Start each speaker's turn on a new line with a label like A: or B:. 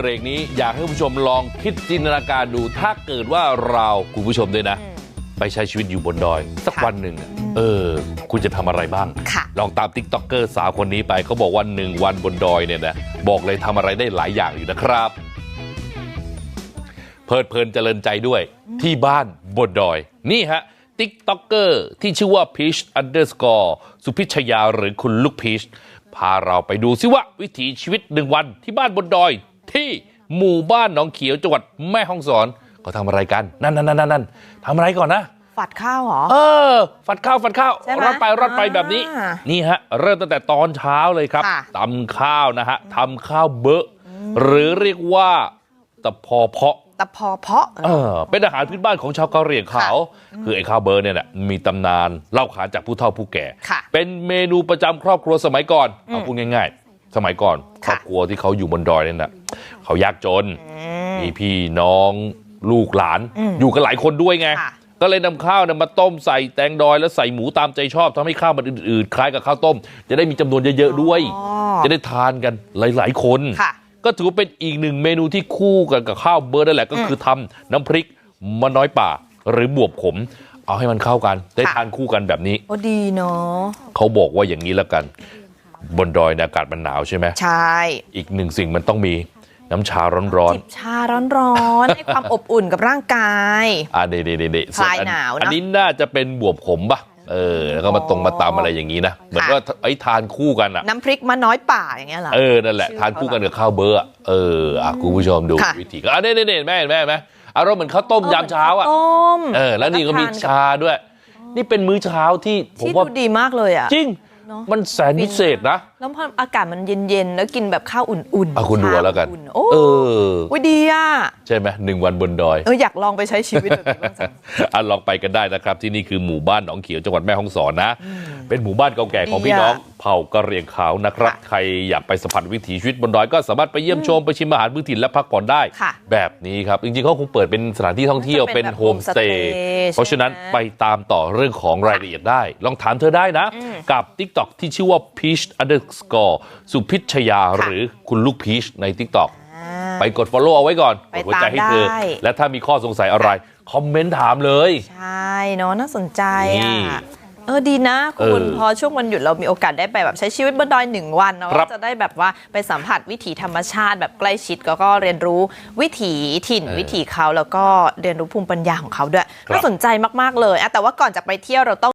A: เบรกนี้อยากให้คุณผู้ชมลองคิดจินตนาการดูถ้าเกิดว่าเราคุณผู้ชมด้วยนะ ไปใช้ชีวิตอยู่บนดอย สัก
B: ค่ะ
A: วันหนึ่งอะเออ คุณจะทำอะไรบ้าง
B: ค่ะ
A: ลองตามติ๊กต็อกเกอร์สาวคนนี้ไปเขาบอกว่าหนึ่งวันบนดอยเนี่ยนะบอกเลยทำอะไรได้หลายอย่างอยู่นะครับ เพลิดเพลินเจริญใจด้วยที่บ้านบนดอย นี่ฮะติ๊กต็อกเกอร์ที่ชื่อว่า Peach Underscore สุพิชยาหรือคุณลูกพีชพาเราไปดูซิว่าวิถีชีวิตหนึ่งวันที่บ้านบนดอย ที่หมู่บ้านหนองเขียวจังหวัดแม่ฮ่องสอนเขาทำอะไรกันนั่นนั่นนั่นนั่นทำอะไรก่อนนะ
B: ฝัดข้าวเหรอ
A: เออฝัดข้าวฝัดข้าว
B: ใช่ไหม
A: รอดไปรอดไปแบบนี้
B: อ่า
A: นี่ฮะ เริ่มตั้งแต่ตอนเช้าเลยครับ
B: ค่ะ
A: ตำข้าวนะฮะทำข้าวเบอะหรือเรียกว่าตะพอเพาะ
B: ตะพอเพาะ
A: เออเป็นอาหารพื้นบ้านของชาวกะเหรี่ยงเขา คือไอ้ข้าวเบอร์เนี่ยแหละมีตำนานเล่าขานจากผู้เฒ่าผู้แก่
B: ค่ะ
A: เป็นเมนูประจำครอบครัวสมัยก่อนเอาพูดง่าย ๆ สมัยก่อนครอบครัวที่เขาอยู่บนดอยเนี่ยนะ เขายากจนมีพี่น้องลูกหลาน อยู่กันหลายคนด้วยไง
B: ค่ะ
A: ก็เลยนำข้าวเนี่ยมาต้มใส่แตงดอยแล้วใส่หมูตามใจชอบทำให้ข้าวมันอืดๆคล้ายกับข้าวต้ม จะได้มีจำนวนเยอะๆด้วย
B: อ๋อ
A: จะได้ทานกันหลายๆคน
B: ค่ะ
A: ก็ถือว่าเป็นอีกหนึ่งเมนูที่คู่กันกับข้าวเบอร์นั่นแหละก็คือทำน้ำพริกมะน้อยป่า หรือบวบขม เอาให้มันเข้ากัน ได้
B: ค่ะ
A: ทานคู่กันแบบนี้
B: โอ้ดีเนาะ
A: เขาบอกว่าอย่างนี้แล้วกัน บนดอยเนี่ยอากาศมันหนาวใช่ไหม
B: ใช่
A: อีกหนึ่งสิ่งมันต้องมี น้ำชาร้อน
B: จิบชาร้อนๆให้ความอบอุ่นกับร่างกาย
A: ๆอ่าเด็ดๆๆ
B: คลายหนาวเนอะ
A: อันนี้น่าจะเป็นบวบขมป่ะเออแล้วก็มาตรงมาตำอะไรอย่างนี้นะเหมือน
B: ค่ะ
A: ว่าไอ้ทานคู่กันอะ
B: น้ำพริกมะน้อยป่าอย่างเงี้ยเหรอ
A: เออนั่นแหละ
B: ชื่อ
A: ทานคู่กันกับข้าวเบอร์อะเอออะคุณผู้ชมดู
B: ค่ะ
A: วิธีก็อะนี่นี่นี่แม่เห็นแม่เห็นไหมอารมณ์เหมือนข้าวต้มยามเช้าอะ
B: ต้ม
A: เออแล้วนี่ก็มี
B: ทานบ
A: ชาด้วย นี่เป็นมื้อเช้าที่ผม
B: ที่
A: ว่า
B: ดูดีมากเลยอะ
A: จริง
B: เนอะ
A: มันแสนพิเศษนะ
B: แล้วพออากาศมันเย็นๆ แล้วกินแบบข้าวอุ่นๆ
A: เอาคุณดูเอาแล้วกัน
B: ชาอุ่ๆโอ้
A: เออ
B: อุ๊ยดีอะ
A: ใช่ไหมหนึ่งวันบนดอย
B: เอออยากลองไปใช้ชีวิตแบบนี้บ้างจัง
A: อะลองไปกันได้นะครับ ที่นี่คือหมู่บ้านหนองเขียวจังหวัดแม่ฮ่องสอนนะ เป็นหมู่บ้านเก่าแก่ของ
B: ดี
A: พี่
B: อะ
A: น้อง เผ่ากะเหรี่ยงขาวนะครับ
B: ค่ะ
A: ใครอยากไปสัมผัสวิถีชีวิตบนดอยก็สามารถไปเยี่ยมชมไปชิมอาหารพื้นถิ่นและพักผ่อนได้
B: ค่ะ
A: แบบนี้ครับ จริงๆเขาคงเปิดเป็นสถานที่ท่องเที่ยว
B: จะเป็
A: เป็น
B: นแบบ
A: โฮมสเตย์
B: homestay
A: เพราะฉะนั้น
B: ใช่ไหม
A: ไปตามต่อเรื่องของรายละเอียดได้ ลองถามเธอได้นะ กับ TikTok ที่ชื่อว่า peach underscore สุพิชยาหรือคุณลูกพีชใน TikTok
B: อ่า
A: ไปกด follow เอาไว้ก่อนก
B: ไป
A: ดหัวใจให้เธอ
B: ตามได้
A: และถ้ามีข้อสงสัยอะไร คอมเมนต์ถามเลย
B: ใช่เนาะน่าสนใจ
A: นี่
B: อะ เออดีนะ
A: เอ
B: คุณ
A: อ
B: พอช่วงวันหยุดเรามีโอกาสได้ไปแบบใช้ชีวิตบนดอยหนึ่งวันเนาะ
A: ครับ
B: จะได้แบบว่าไปสัมผัสวิถีธรรมชาติ แบบใกล้ชิดแล้วก็เรียนรู้วิถีถิ่น
A: เออ
B: วิถีเขาแล้วก็เรียนรู้ภูมิปัญญาของเขาด้วย
A: ครับ
B: น่าสนใจมากๆเลยอะแต่ว่าก่อนจะไปเที่ยวเราต้อง